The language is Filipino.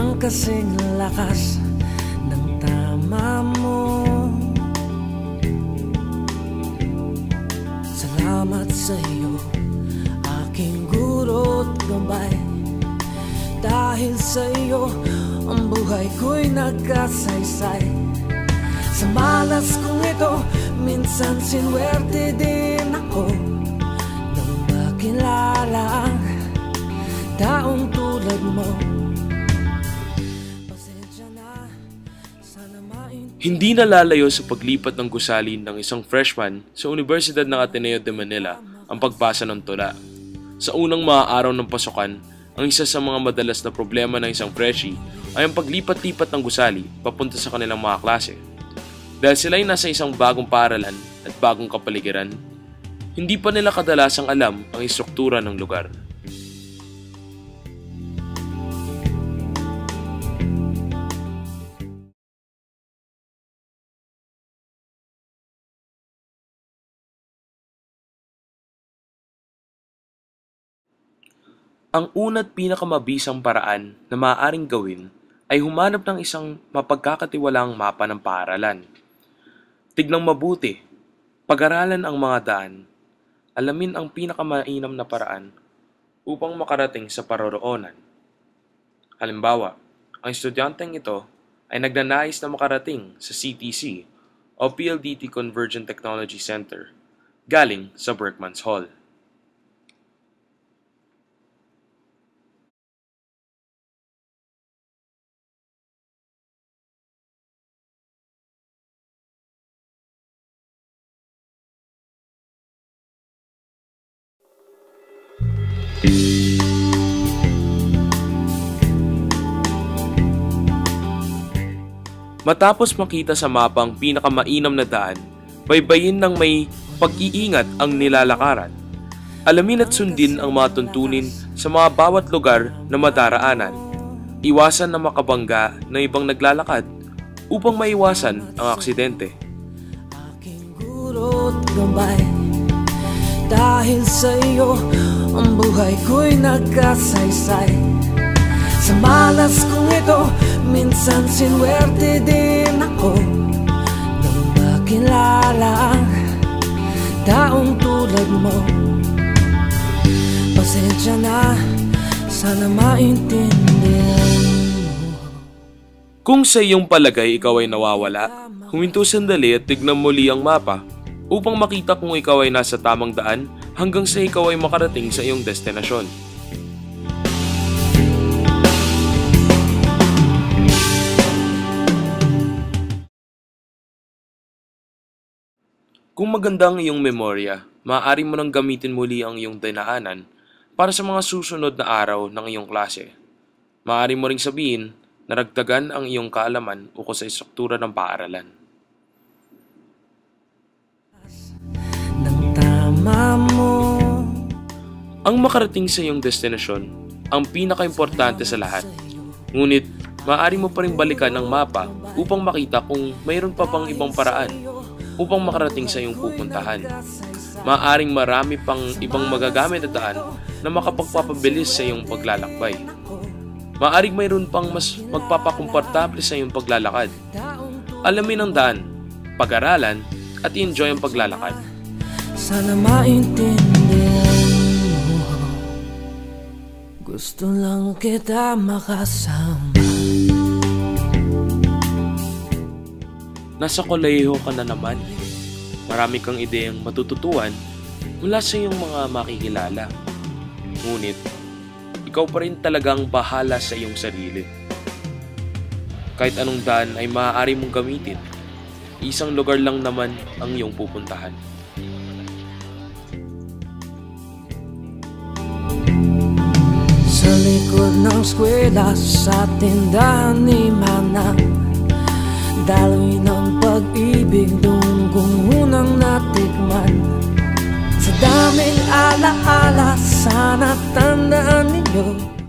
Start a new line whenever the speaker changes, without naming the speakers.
Walang kasing lakas ng tama mo. Salamat sa iyo Aking guro't gabay. Dahil sa iyo Ang buhay ko'y nagkasaysay. Sa malas kong ito Minsan sinwerte din ako. Nang makilala ang taong tulad mo
Hindi nalalayo sa paglipat ng gusali ng isang freshman sa Universidad ng Ateneo de Manila ang pagbasa ng tula. Sa unang mga araw ng pasukan, ang isa sa mga madalas na problema ng isang freshie ay ang paglipat-lipat ng gusali papunta sa kanilang mga klase. Dahil sila ay nasa isang bagong paaralan at bagong kapaligiran, hindi pa nila kadalasang alam ang istruktura ng lugar. Ang una't pinakamabisang paraan na maaaring gawin ay humanap ng isang mapagkakatiwalang mapa ng paaralan. Tignang mabuti, pag-aralan ang mga daan, alamin ang pinakamainam na paraan upang makarating sa paroroonan. Halimbawa, ang estudyanteng ito ay nagnanais na makarating sa CTC o PLDT Convergent Technology Center galing sa Berkman's Hall. Matapos makita sa mapa ang pinakamainam na daan, baybayin ng may pag-iingat ang nilalakaran. Alamin at sundin ang mga tuntunin sa mga bawat lugar na madaraanan. Iwasan na makabangga ng ibang naglalakad upang maiwasan ang aksidente.
aking guro't gabay Dahil sa iyo ang buhay ko'y nagkasaysay. Sa malas kong ito minsan sinwerte din ako. Nang makilala ang taong tulad mo. Pasensya na, sana maintindihan
Kung sa iyong palagay ikaw ay nawawala, huminto sandali at tignan muli ang mapa upang makita kung ikaw ay nasa tamang daan hanggang sa ikaw ay makarating sa iyong destinasyon. Kung maganda ang iyong memorya, maaari mo nang gamitin muli ang iyong dinaanan para sa mga susunod na araw ng iyong klase. Maaari mo ring sabihin na ragdagan ang iyong kaalaman ukol sa istruktura ng paaralan.
Tama mo
Ang makarating sa iyong destinasyon ang pinaka-importante sa lahat. Ngunit, maaari mo pa rin balikan ang mapa upang makita kung mayroon pa pang ibang paraan upang makarating sa iyong pupuntahan. Maaring marami pang ibang magagamit na daan na makapagpapabilis sa iyong paglalakbay. Maaring mayroon pang mas magpapakomportable sa iyong paglalakad. Alamin ang daan, pag-aralan, at enjoy ang paglalakad.
Sana maintindihan mo Gusto lang kita makasama
Nasa kolehiyo ka na naman. Marami kang ideyang matututuan mula sa iyong mga makikilala. Ngunit, ikaw pa rin talagang bahala sa iyong sarili. Kahit anong daan ay maaari mong gamitin, isang lugar lang naman ang iyong pupuntahan.
Sa likod ng skwela sa tindahan ni Manang Daloy ng pag-ibig doon kong unang natikman. Sa daming alaala sana tandaan ninyo